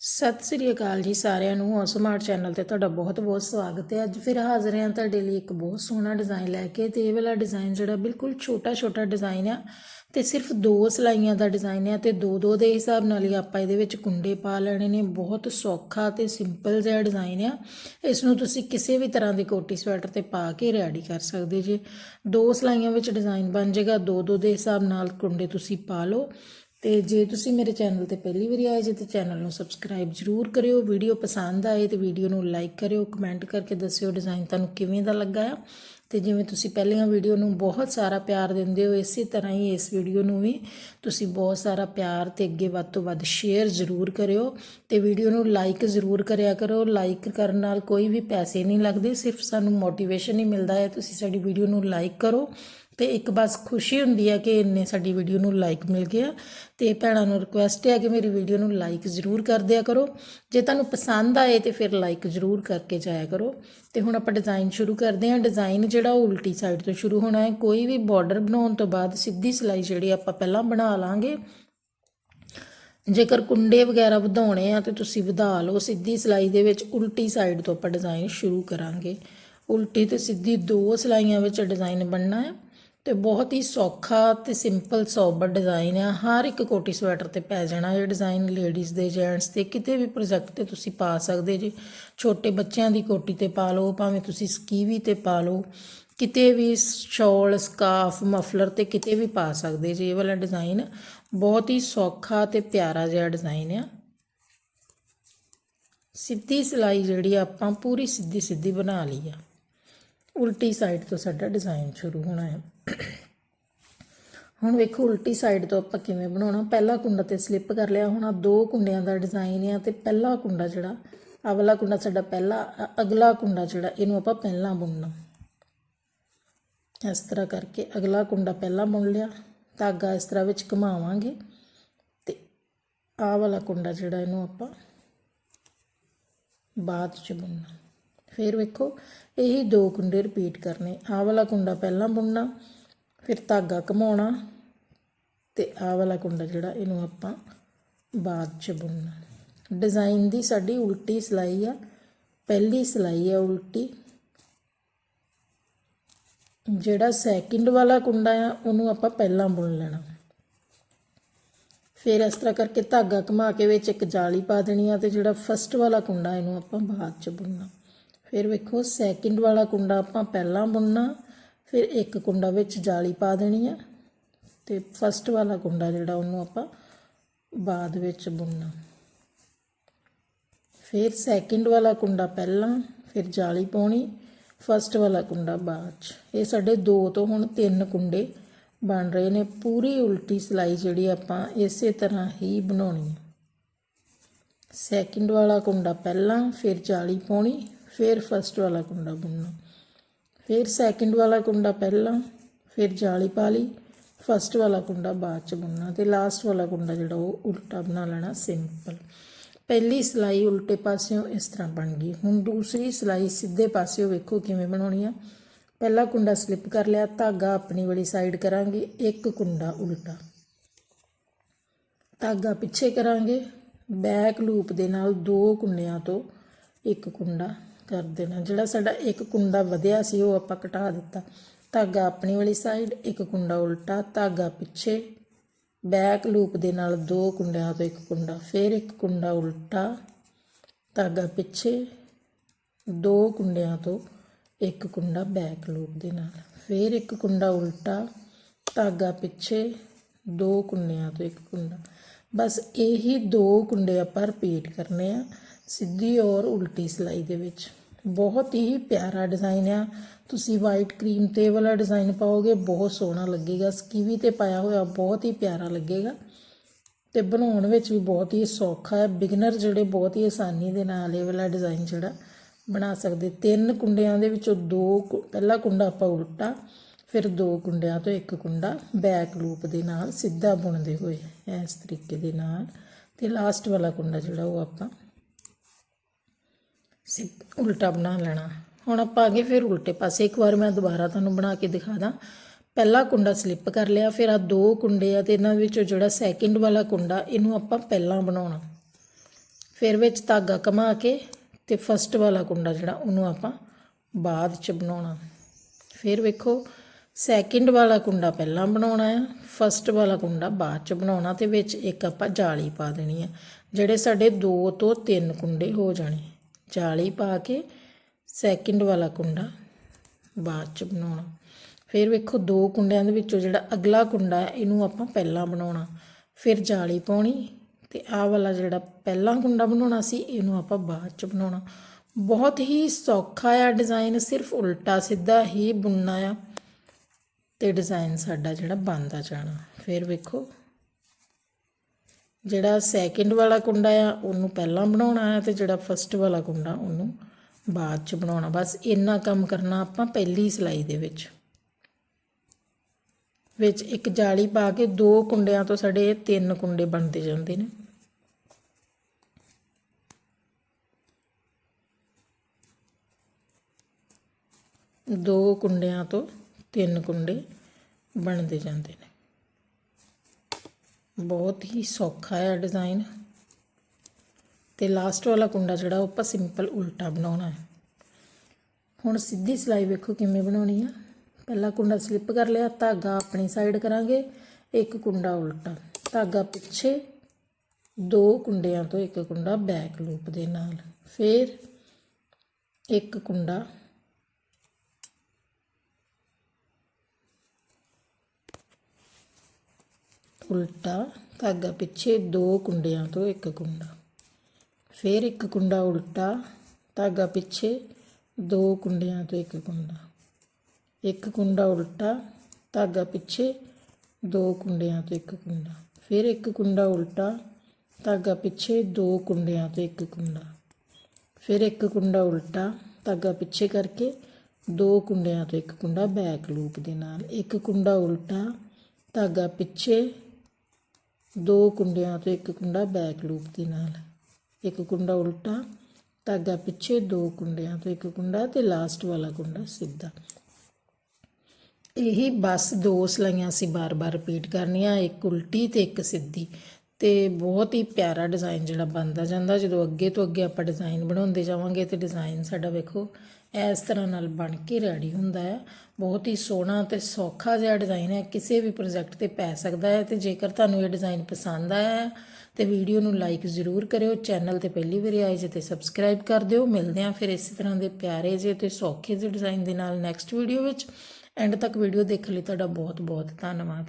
ਸਤਿ ਸ੍ਰੀ ਅਕਾਲ ਜੀ ਸਾਰਿਆਂ ਨੂੰ ਸਮਾਰਟ ਚੈਨਲ ਤੇ ਤੁਹਾਡਾ ਬਹੁਤ-ਬਹੁਤ ਸਵਾਗਤ ਹੈ। ਅੱਜ ਫਿਰ ਹਾਜ਼ਰ ਹਾਂ ਤੁਹਾਡੇ ਲਈ ਇੱਕ ਬਹੁਤ ਸੋਹਣਾ ਡਿਜ਼ਾਈਨ ਲੈ ਕੇ ਤੇ ਇਹ ਵਾਲਾ ਡਿਜ਼ਾਈਨ ਜਿਹੜਾ ਬਿਲਕੁਲ ਛੋਟਾ-ਛੋਟਾ ਡਿਜ਼ਾਈਨ ਆ ਤੇ ਸਿਰਫ ਦੋ ਸਲਾਈਆਂ ਦਾ ਡਿਜ਼ਾਈਨ ਆ ਤੇ ਦੋ ਦੋ ਦੇ ਹਿਸਾਬ ਨਾਲ ਹੀ ਆਪਾਂ ਇਹਦੇ ਵਿੱਚ ਕੁੰਡੇ ਪਾ ਲੈਣੇ ਨੇ। ਬਹੁਤ ਸੌਖਾ ਤੇ ਸਿੰਪਲ ਜਿਹਾ ਡਿਜ਼ਾਈਨ ਆ। ਇਸ ਨੂੰ ਤੁਸੀਂ ਕਿਸੇ ਵੀ ਤਰ੍ਹਾਂ ਦੀ ਕੋਟੀ ਸਵੈਟਰ ਤੇ ਪਾ ਕੇ ਰੈਡੀ ਕਰ ਸਕਦੇ ਜੇ। ਦੋ ਸਲਾਈਆਂ ਵਿੱਚ ਡਿਜ਼ਾਈਨ ਬਣ ਜਾਏਗਾ, ਦੋ ਦੋ ਦੇ ਹਿਸਾਬ ਨਾਲ ਕੁੰਡੇ ਤੁਸੀਂ ਪਾ ਲਓ। ਤੇ ਜੇ ਤੁਸੀਂ ਮੇਰੇ ਚੈਨਲ ਤੇ ਪਹਿਲੀ ਵਾਰੀ ਆਏ ਜੇ ਤੇ ਚੈਨਲ ਨੂੰ ਸਬਸਕ੍ਰਾਈਬ ਜ਼ਰੂਰ ਕਰਿਓ। ਵੀਡੀਓ ਪਸੰਦ ਆਏ ਤੇ ਵੀਡੀਓ ਨੂੰ ਲਾਈਕ ਕਰਿਓ, ਕਮੈਂਟ ਕਰਕੇ ਦੱਸਿਓ ਡਿਜ਼ਾਈਨ ਤੁਹਾਨੂੰ ਕਿਵੇਂ ਦਾ ਲੱਗਾ ਆ। ਤੇ ਜਿਵੇਂ ਤੁਸੀਂ ਪਹਿਲੀਆਂ ਵੀਡੀਓ ਨੂੰ ਬਹੁਤ ਸਾਰਾ ਪਿਆਰ ਦਿੰਦੇ ਹੋ, ਇਸੇ ਤਰ੍ਹਾਂ ਹੀ ਇਸ ਵੀਡੀਓ ਨੂੰ ਵੀ ਤੁਸੀਂ ਬਹੁਤ ਸਾਰਾ ਪਿਆਰ ਤੇ ਅੱਗੇ ਵੱਧ ਤੋਂ ਵੱਧ ਸ਼ੇਅਰ ਜ਼ਰੂਰ ਕਰਿਓ ਤੇ ਵੀਡੀਓ ਨੂੰ ਲਾਈਕ ਜ਼ਰੂਰ ਕਰਿਆ ਕਰੋ। ਲਾਈਕ ਕਰਨ ਨਾਲ ਕੋਈ ਵੀ ਪੈਸੇ ਨਹੀਂ ਲੱਗਦੇ, ਸਿਰਫ ਸਾਨੂੰ ਮੋਟੀਵੇਸ਼ਨ ਹੀ ਮਿਲਦਾ ਹੈ। ਤੁਸੀਂ ਸਾਡੀ ਵੀਡੀਓ ਨੂੰ ਲਾਈਕ ਕਰੋ ਤੇ ਇੱਕ ਬਸ ਖੁਸ਼ੀ ਹੁੰਦੀ ਹੈ ਕਿ ਇੰਨੇ ਸਾਡੀ ਵੀਡੀਓ ਨੂੰ ਲਾਈਕ ਮਿਲ ਗਿਆ। ਤੇ ਭੈਣਾਂ ਨੂੰ ਰਿਕੁਐਸਟ ਹੈ ਕਿ ਮੇਰੀ ਵੀਡੀਓ ਨੂੰ ਲਾਈਕ ਜ਼ਰੂਰ ਕਰ ਦਿਆ ਕਰੋ। ਜੇ ਤੁਹਾਨੂੰ ਪਸੰਦ ਆਏ ਤੇ ਫਿਰ ਲਾਈਕ ਜ਼ਰੂਰ ਕਰਕੇ ਜਾਇਆ ਕਰੋ। ਤੇ ਹੁਣ ਆਪਾਂ ਡਿਜ਼ਾਈਨ ਸ਼ੁਰੂ ਕਰਦੇ ਹਾਂ। ਡਿਜ਼ਾਈਨ ਜਿਹੜਾ ਉਹ ਉਲਟੀ ਸਾਈਡ ਤੋਂ ਸ਼ੁਰੂ ਹੋਣਾ ਹੈ। ਕੋਈ ਵੀ ਬਾਰਡਰ ਬਣਾਉਣ ਤੋਂ ਬਾਅਦ ਸਿੱਧੀ ਸਿਲਾਈ ਜਿਹੜੀ ਆਪਾਂ ਪਹਿਲਾਂ ਬਣਾ ਲਾਂਗੇ। ਜੇਕਰ ਕੁੰਡੇ ਵਗੈਰਾ ਵਧਾਉਣੇ ਆ ਤੇ ਤੁਸੀਂ ਵਧਾ ਲਓ। ਸਿੱਧੀ ਸਿਲਾਈ ਦੇ ਵਿੱਚ ਉਲਟੀ ਸਾਈਡ ਤੋਂ ਆਪਾਂ ਡਿਜ਼ਾਈਨ ਸ਼ੁਰੂ ਕਰਾਂਗੇ। ਉਲਟੀ ਤੇ ਸਿੱਧੀ ਦੋ ਸਿਲਾਈਆਂ ਵਿੱਚ ਡਿਜ਼ਾਈਨ ਬਣਨਾ ਹੈ। ਤੇ ਬਹੁਤ ਹੀ ਸੌਖਾ ਤੇ ਸਿੰਪਲ ਸੋਬਰ ਡਿਜ਼ਾਈਨ ਆ। ਹਰ ਇੱਕ ਕੋਟੀ ਸਵੈਟਰ ਤੇ ਪੈ ਜਾਣਾ ਇਹ ਡਿਜ਼ਾਈਨ ਲੇਡੀਜ਼ ਦੇ ਜੈਂਟਸ ਤੇ ਕਿਤੇ ਵੀ ਪ੍ਰੋਜੈਕਟ ਤੇ ਤੁਸੀਂ ਪਾ ਸਕਦੇ ਜੀ। ਛੋਟੇ ਬੱਚਿਆਂ ਦੀ ਕੋਟੀ ਤੇ ਪਾ ਲਓ, ਭਾਵੇਂ ਤੁਸੀਂ ਸਕੀਵੀ ਤੇ ਪਾ ਲਓ। ਕਿਤੇ ਵੀ ਸ਼ਾਲ ਸਕਾਫ ਮਫਲਰ ਤੇ ਕਿਤੇ ਵੀ ਪਾ ਸਕਦੇ ਜੀ ਇਹ ਵਾਲਾ ਡਿਜ਼ਾਈਨ ਬਹੁਤ ਹੀ ਸੌਖਾ ਤੇ ਪਿਆਰਾ ਜਿਹਾ ਡਿਜ਼ਾਈਨ ਆ। ਸਿੱਧੀ ਸਿਲਾਈ ਜਿਹੜੀ ਆਪਾਂ ਪੂਰੀ ਸਿੱਧੀ ਸਿੱਧੀ ਬਣਾ ਲਈ ਆ। ਉਲਟੀ ਸਾਈਡ ਤੋਂ ਸਾਡਾ ਡਿਜ਼ਾਈਨ ਸ਼ੁਰੂ ਹੋਣਾ ਹੈ। ਹੁਣ ਵੇਖੋ, ਉਲਟੀ ਸਾਈਡ ਤੋਂ ਆਪਾਂ ਕਿਵੇਂ ਬਣਾਉਣਾ? ਪਹਿਲਾ ਕੁੰਡਾ ਤੇ ਸਲਿੱਪ ਕਰ ਲਿਆ। ਹੁਣ ਆ ਦੋ ਕੁੰਡਿਆਂ ਦਾ ਡਿਜ਼ਾਈਨ ਆ ਤੇ ਪਹਿਲਾ ਕੁੰਡਾ ਜਿਹੜਾ ਆ ਵਾਲਾ ਕੁੰਡਾ ਸਾਡਾ ਪਹਿਲਾ ਅਗਲਾ ਕੁੰਡਾ ਜਿਹੜਾ, ਇਹਨੂੰ ਆਪਾਂ ਪਹਿਲਾਂ ਬੁਣਨਾ। ਇਸ ਤਰ੍ਹਾਂ ਕਰਕੇ ਅਗਲਾ ਕੁੰਡਾ ਪਹਿਲਾਂ ਬੁਣ ਲਿਆ। ਧਾਗਾ ਇਸ ਤਰ੍ਹਾਂ ਵਿੱਚ ਘੁਮਾਵਾਂਗੇ ਤੇ ਆਹ ਵਾਲਾ ਕੁੰਡਾ ਜਿਹੜਾ ਇਹਨੂੰ ਆਪਾਂ ਬਾਅਦ ਚ ਬੁਣਨਾ। ਫਿਰ ਵੇਖੋ, ਇਹੀ ਦੋ ਕੁੰਡੇ ਰਿਪੀਟ ਕਰਨੇ। ਆਹ ਵਾਲਾ ਕੁੰਡਾ ਪਹਿਲਾਂ ਬੁਣਨਾ। ਫਿਰ ਧਾਗਾ ਘਮਾਉਣਾ ਤੇ ਆਹ ਵਾਲਾ ਕੁੰਡਾ ਜਿਹੜਾ ਇਹਨੂੰ ਆਪਾਂ ਬਾਅਦ ਚ ਬੁਣਨਾ। ਡਿਜ਼ਾਈਨ ਦੀ ਸਾਡੀ ਉਲਟੀ ਸਿਲਾਈ ਆ, ਪਹਿਲੀ ਸਿਲਾਈ ਆ ਉਲਟੀ। ਜਿਹੜਾ ਸੈਕਿੰਡ ਵਾਲਾ ਕੁੰਡਾ ਆ, ਉਹਨੂੰ ਆਪਾਂ ਪਹਿਲਾਂ ਬੁਣ ਲੈਣਾ। ਫਿਰ ਇਸ ਤਰ੍ਹਾਂ ਕਰਕੇ ਧਾਗਾ ਘੁਮਾ ਕੇ ਵਿੱਚ ਇੱਕ ਜਾਲੀ ਪਾ ਦੇਣੀ ਆ ਤੇ ਜਿਹੜਾ ਫਸਟ ਵਾਲਾ ਕੁੰਡਾ ਇਹਨੂੰ ਆਪਾਂ ਬਾਅਦ ਚ ਬੁਣਨਾ। ਫਿਰ ਵੇਖੋ ਸੈਕਿੰਡ ਵਾਲਾ ਕੁੰਡਾ ਆਪਾਂ ਪਹਿਲਾਂ ਬੁਣਨਾ। ਫਿਰ ਇੱਕ ਕੁੰਡਾ ਵਿੱਚ ਜਾਲੀ ਪਾ ਦੇਣੀ ਆ ਤੇ ਫਸਟ ਵਾਲਾ ਕੁੰਡਾ ਜਿਹੜਾ ਉਹਨੂੰ ਆਪਾਂ ਬਾਅਦ ਵਿੱਚ ਬੁਣਨਾ। ਫਿਰ ਸੈਕਿੰਡ ਵਾਲਾ ਕੁੰਡਾ ਪਹਿਲਾਂ, ਫਿਰ ਜਾਲੀ ਪਾਉਣੀ ਫਸਟ ਵਾਲਾ ਕੁੰਡਾ ਬਾਅਦ ਚ। ਇਹ ਸਾਡੇ ਦੋ ਤੋਂ ਹੁਣ ਤਿੰਨ ਕੁੰਡੇ ਬਣ ਰਹੇ ਨੇ। ਪੂਰੀ ਉਲਟੀ ਸਿਲਾਈ ਜਿਹੜੀ ਆਪਾਂ ਇਸੇ ਤਰ੍ਹਾਂ ਹੀ ਬਣਾਉਣੀ ਹੈ ਸੈਕਿੰਡ ਵਾਲਾ ਕੁੰਡਾ ਪਹਿਲਾਂ, ਫਿਰ ਜਾਲੀ ਪਾਉਣੀ, ਫਿਰ ਫਸਟ ਵਾਲਾ ਕੁੰਡਾ ਬੁਣਨਾ। ਫਿਰ ਸੈਕਿੰਡ ਵਾਲਾ ਕੁੰਡਾ ਪਹਿਲਾਂ, ਫਿਰ ਜਾਲੀ ਪਾ ਲਈ। ਫਸਟ ਵਾਲਾ ਕੁੰਡਾ ਬਾਅਦ ਚ ਬੁਣਨਾ ਤੇ ਲਾਸਟ ਵਾਲਾ ਕੁੰਡਾ ਜਿਹੜਾ ਉਹ ਉਲਟਾ ਬਣਾ ਲੈਣਾ ਸਿੰਪਲ ਪਹਿਲੀ ਸਿਲਾਈ ਉਲਟੇ ਪਾਸਿਓਂ ਇਸ ਤਰ੍ਹਾਂ ਬਣ ਗਈ। ਹੁਣ ਦੂਸਰੀ ਸਿਲਾਈ ਸਿੱਧੇ ਪਾਸਿਓਂ ਵੇਖੋ ਕਿਵੇਂ ਬਣਾਉਣੀ ਆ। ਪਹਿਲਾ ਕੁੰਡਾ ਸਲਿੱਪ ਕਰ ਲਿਆ, ਧਾਗਾ ਆਪਣੀ ਵਾਲੀ ਸਾਈਡ ਕਰਾਂਗੇ, ਇੱਕ ਕੁੰਡਾ ਉਲਟਾ। ਧਾਗਾ ਪਿੱਛੇ ਕਰਾਂਗੇ ਬੈਕ ਲੂਪ ਦੇ ਨਾਲ ਦੋ ਕੁੰਡਿਆਂ ਤੋਂ ਇੱਕ ਕੁੰਡਾ। ਕਰ ਦੇਣਾ। ਜਿਹੜਾ ਸਾਡਾ ਇੱਕ ਕੁੰਡਾ ਵਧਿਆ ਸੀ, ਉਹ ਆਪਾਂ ਘਟਾ ਦਿੱਤਾ। ਧਾਗਾ ਆਪਣੀ ਵਾਲੀ ਸਾਈਡ ਇੱਕ ਕੁੰਡਾ ਉਲਟਾ, ਧਾਗਾ ਪਿੱਛੇ ਬੈਕ ਲੂਪ ਦੇ ਨਾਲ ਦੋ ਕੁੰਡਿਆਂ ਤੋਂ ਇੱਕ ਕੁੰਡਾ, ਫਿਰ ਇੱਕ ਕੁੰਡਾ ਉਲਟਾ, ਧਾਗਾ ਪਿੱਛੇ, ਦੋ ਕੁੰਡਿਆਂ ਤੋਂ ਇੱਕ ਕੁੰਡਾ ਬੈਕ ਲੂਪ ਦੇ ਨਾਲ। ਫਿਰ ਇੱਕ ਕੁੰਡਾ ਉਲਟਾ, ਧਾਗਾ ਪਿੱਛੇ, ਦੋ ਕੁੰਡਿਆਂ ਤੋਂ ਇੱਕ ਕੁੰਡਾ। ਬਸ ਇਹੀ ਦੋ ਕੁੰਡੇ ਆਪਾਂ ਰਿਪੀਟ ਕਰਨੇ ਆ। ਸਿੱਧੀ ਔਰ ਉਲਟੀ ਸਿਲਾਈ ਦੇ ਵਿੱਚ। ਬਹੁਤ ਹੀ ਪਿਆਰਾ ਡਿਜ਼ਾਈਨ ਆ। ਤੁਸੀਂ ਵਾਈਟ ਕਰੀਮ ਤੇ ਵਾਲਾ ਡਿਜ਼ਾਈਨ ਪਾਓਗੇ, ਬਹੁਤ ਸੋਹਣਾ ਲੱਗੇਗਾ। ਸਕੀਵੀ ਤੇ ਪਾਇਆ ਹੋਇਆ ਬਹੁਤ ਹੀ ਪਿਆਰਾ ਲੱਗੇਗਾ। ਤੇ ਬਣਾਉਣ ਵਿੱਚ ਵੀ ਬਹੁਤ ਹੀ ਸੌਖਾ ਹੈ। ਬਿਗਨਰ ਜਿਹੜੇ ਬਹੁਤ ਹੀ ਆਸਾਨੀ ਦੇ ਨਾਲ ਇਹ ਵਾਲਾ ਡਿਜ਼ਾਈਨ ਜਿਹੜਾ ਬਣਾ ਸਕਦੇ। ਤਿੰਨ ਕੁੰਡਿਆਂ ਦੇ ਵਿੱਚੋਂ ਦੋ ਪਹਿਲਾ ਕੁੰਡਾ ਆਪਾਂ ਉਲਟਾ, ਫਿਰ ਦੋ ਕੁੰਡਿਆਂ ਤੋਂ ਇੱਕ ਕੁੰਡਾ ਬੈਕ ਲੂਪ ਦੇ ਨਾਲ ਸਿੱਧਾ ਬੁਣਦੇ ਹੋਏ ਇਸ ਤਰੀਕੇ ਦੇ ਨਾਲ। ਤੇ ਲਾਸਟ ਵਾਲਾ ਕੁੰਡਾ ਜਿਹੜਾ ਉਹ ਆਪਾਂ ਉਲਟਾ ਬਣਾ ਲੈਣਾ। ਹੁਣ ਆਪਾਂ ਅੱਗੇ ਫਿਰ ਉਲਟੇ ਪਾਸੇ, ਇੱਕ ਵਾਰ ਮੈਂ ਦੁਬਾਰਾ ਤੁਹਾਨੂੰ ਬਣਾ ਕੇ ਦਿਖਾ ਦਾਂ। ਪਹਿਲਾ ਕੁੰਡਾ ਸਲਿੱਪ ਕਰ ਲਿਆ, ਫਿਰ ਆ ਦੋ ਕੁੰਡੇ ਆ ਤੇ ਇਹਨਾਂ ਵਿੱਚੋਂ ਜਿਹੜਾ ਸੈਕਿੰਡ ਵਾਲਾ ਕੁੰਡਾ, ਇਹਨੂੰ ਆਪਾਂ ਪਹਿਲਾਂ ਬਣਾਉਣਾ। ਫਿਰ ਵਿੱਚ ਧਾਗਾ ਕਮਾ ਕੇ ਤੇ ਫਸਟ ਵਾਲਾ ਕੁੰਡਾ ਜਿਹੜਾ, ਉਹਨੂੰ ਆਪਾਂ ਬਾਅਦ ਚ ਬਣਾਉਣਾ। ਫਿਰ ਵੇਖੋ ਸੈਕਿੰਡ ਵਾਲਾ ਕੁੰਡਾ ਪਹਿਲਾਂ ਬਣਾਉਣਾ ਆ ਫਸਟ ਵਾਲਾ ਕੁੰਡਾ ਬਾਅਦ ਚ ਬਣਾਉਣਾ ਤੇ ਵਿੱਚ ਇੱਕ ਆਪਾਂ ਜਾਲੀ ਪਾ ਦੇਣੀ ਆ, ਜਿਹੜੇ ਸਾਡੇ 2 ਤੋਂ 3 ਕੁੰਡੇ ਹੋ ਜਾਣੇ। ਜਾਲੀ ਪਾ ਕੇ ਸੈਕਿੰਡ ਵਾਲਾ ਕੁੰਡਾ ਬਾਅਦ ਚ ਬਣਾਉਣਾ। ਫਿਰ ਵੇਖੋ ਦੋ ਕੁੰਡਿਆਂ ਦੇ ਵਿੱਚੋਂ ਜਿਹੜਾ ਅਗਲਾ ਕੁੰਡਾ ਹੈ, ਇਹਨੂੰ ਆਪਾਂ ਪਹਿਲਾਂ ਬਣਾਉਣਾ। ਫਿਰ ਜਾਲੀ ਪਾਉਣੀ ਤੇ ਆਹ ਵਾਲਾ ਜਿਹੜਾ ਪਹਿਲਾਂ ਕੁੰਡਾ ਬਣਾਉਣਾ ਸੀ, ਇਹਨੂੰ ਆਪਾਂ ਬਾਅਦ ਚ ਬਣਾਉਣਾ। ਬਹੁਤ ਹੀ ਸੌਖਾ ਆ ਡਿਜ਼ਾਈਨ ਸਿਰਫ ਉਲਟਾ ਸਿੱਧਾ ਹੀ ਬੁਣਨਾ ਆ ਤੇ ਡਿਜ਼ਾਈਨ ਸਾਡਾ ਜਿਹੜਾ ਬਣਦਾ ਜਾਣਾ। ਫਿਰ ਵੇਖੋ ਜਿਹੜਾ ਸੈਕਿੰਡ ਵਾਲਾ ਕੁੰਡਾ ਆ, ਉਹਨੂੰ ਪਹਿਲਾਂ ਬਣਾਉਣਾ ਹੈ ਤੇ ਜਿਹੜਾ ਫਸਟ ਵਾਲਾ ਕੁੰਡਾ, ਉਹਨੂੰ ਬਾਅਦ ਚ ਬਣਾਉਣਾ। ਬਸ ਇੰਨਾ ਕੰਮ ਕਰਨਾ ਆਪਾਂ ਪਹਿਲੀ ਸਿਲਾਈ ਦੇ ਵਿੱਚ। ਵਿੱਚ ਇੱਕ ਜਾਲੀ ਪਾ ਕੇ ਦੋ ਕੁੰਡਿਆਂ ਤੋਂ ਸਾਡੇ ਤਿੰਨ ਕੁੰਡੇ ਬਣਦੇ ਜਾਂਦੇ ਨੇ। ਦੋ ਕੁੰਡਿਆਂ ਤੋਂ ਤਿੰਨ ਕੁੰਡੇ ਬਣਦੇ ਜਾਂਦੇ ਨੇ। ਬਹੁਤ ਹੀ ਸੌਖਾ ਹੈ ਡਿਜ਼ਾਈਨ ਤੇ ਲਾਸਟ ਵਾਲਾ ਕੁੰਡਾ ਜਿਹੜਾ, ਉਹ ਆਪਾਂ ਸਿੰਪਲ ਉਲਟਾ ਬਣਾਉਣਾ ਹੈ। ਹੁਣ ਸਿੱਧੀ ਸਿਲਾਈ ਵੇਖੋ ਕਿਵੇਂ ਬਣਾਉਣੀ ਆ। ਪਹਿਲਾ ਕੁੰਡਾ ਸਲਿੱਪ ਕਰ ਲਿਆ, ਧਾਗਾ ਆਪਣੀ ਸਾਈਡ ਕਰਾਂਗੇ, ਇੱਕ ਕੁੰਡਾ ਉਲਟਾ। ਧਾਗਾ ਪਿੱਛੇ ਦੋ ਕੁੰਡਿਆਂ ਤੋਂ ਇੱਕ ਕੁੰਡਾ ਬੈਕ ਲੂਪ ਦੇ ਨਾਲ। ਫਿਰ ਇੱਕ ਕੁੰਡਾ ਉਲਟਾ ਧਾਗਾ ਪਿੱਛੇ ਦੋ ਕੁੰਡਿਆਂ ਤੋਂ ਇੱਕ ਕੁੰਡਾ। ਫਿਰ ਇੱਕ ਕੁੰਡਾ ਉਲਟਾ, ਧਾਗਾ ਪਿੱਛੇ ਦੋ ਕੁੰਡਿਆਂ ਤੋਂ ਇੱਕ ਕੁੰਡਾ। ਇੱਕ ਕੁੰਡਾ ਉਲਟਾ, ਧਾਗਾ ਪਿੱਛੇ ਦੋ ਕੁੰਡਿਆਂ ਤੋਂ ਇੱਕ ਕੁੰਡਾ। ਫਿਰ ਇੱਕ ਕੁੰਡਾ ਉਲਟਾ, ਧਾਗਾ ਪਿੱਛੇ ਦੋ ਕੁੰਡਿਆਂ ਤੋਂ ਇੱਕ ਕੁੰਡਾ। ਫਿਰ ਇੱਕ ਕੁੰਡਾ ਉਲਟਾ, ਧਾਗਾ ਪਿੱਛੇ ਕਰਕੇ ਦੋ ਕੁੰਡਿਆਂ ਤੋਂ ਇੱਕ ਕੁੰਡਾ ਬੈਕ ਲੂਪ ਦੇ ਨਾਲ। ਇੱਕ ਕੁੰਡਾ ਉਲਟਾ, ਧਾਗਾ ਪਿੱਛੇ ਦੋ ਕੁੰਡਿਆਂ ਤੋਂ ਇੱਕ ਕੁੰਡਾ ਬੈਕ ਲੂਪ ਦੇ ਨਾਲ। ਇੱਕ ਕੁੰਡਾ ਉਲਟਾ, ਧਾਗਾ ਪਿੱਛੇ ਦੋ ਕੁੰਡਿਆਂ ਤੋਂ ਇੱਕ ਕੁੰਡਾ ਤੇ ਲਾਸਟ ਵਾਲਾ ਕੁੰਡਾ ਸਿੱਧਾ। ਇਹੀ ਬਸ ਦੋ ਸਲਾਈਆਂ ਅਸੀਂ ਬਾਰ-ਬਾਰ ਰਿਪੀਟ ਕਰਨੀਆਂ, ਇੱਕ ਉਲਟੀ ਤੇ ਇੱਕ ਸਿੱਧੀ। ਤੇ ਬਹੁਤ ਹੀ ਪਿਆਰਾ ਡਿਜ਼ਾਈਨ ਜਿਹੜਾ ਬਣਦਾ ਜਾਂਦਾ, ਜਦੋਂ ਅੱਗੇ ਤੋਂ ਅੱਗੇ ਆਪਾਂ ਡਿਜ਼ਾਈਨ ਬਣਾਉਂਦੇ ਜਾਵਾਂਗੇ ਤੇ ਡਿਜ਼ਾਈਨ ਸਾਡਾ ਵੇਖੋ ਇਸ ਤਰ੍ਹਾਂ ਨਾਲ ਬਣ ਕੇ ਰੈਡੀ ਹੁੰਦਾ ਹੈ। ਬਹੁਤ ਹੀ ਸੋਹਣਾ ਤੇ ਸੌਖਾ ਜਿਹਾ ਡਿਜ਼ਾਈਨ ਹੈ, ਕਿਸੇ ਵੀ ਪ੍ਰੋਜੈਕਟ ਤੇ ਪੈ ਸਕਦਾ ਹੈ ਤੇ ਜੇਕਰ ਤੁਹਾਨੂੰ ਇਹ ਡਿਜ਼ਾਈਨ ਪਸੰਦ ਆਇਆ ਹੈ, ਤੇ ਵੀਡੀਓ ਨੂੰ ਲਾਈਕ ਜ਼ਰੂਰ ਕਰਿਓ ਚੈਨਲ ਤੇ ਪਹਿਲੀ ਵਾਰੀ ਆਏ ਜੇ ਤੇ ਸਬਸਕ੍ਰਾਈਬ ਕਰ ਦਿਓ। ਮਿਲਦੇ ਹਾਂ ਫਿਰ ਇਸੇ ਤਰ੍ਹਾਂ ਦੇ ਪਿਆਰੇ ਜਿਹੇ ਤੇ ਸੌਖੇ ਜਿਹੇ ਡਿਜ਼ਾਈਨ ਦੇ ਨਾਲ ਨੈਕਸਟ ਵੀਡੀਓ ਵਿੱਚ। ਐਂਡ ਤੱਕ ਵੀਡੀਓ ਦੇਖਣ ਲਈ ਤੁਹਾਡਾ ਬਹੁਤ ਬਹੁਤ ਧੰਨਵਾਦ।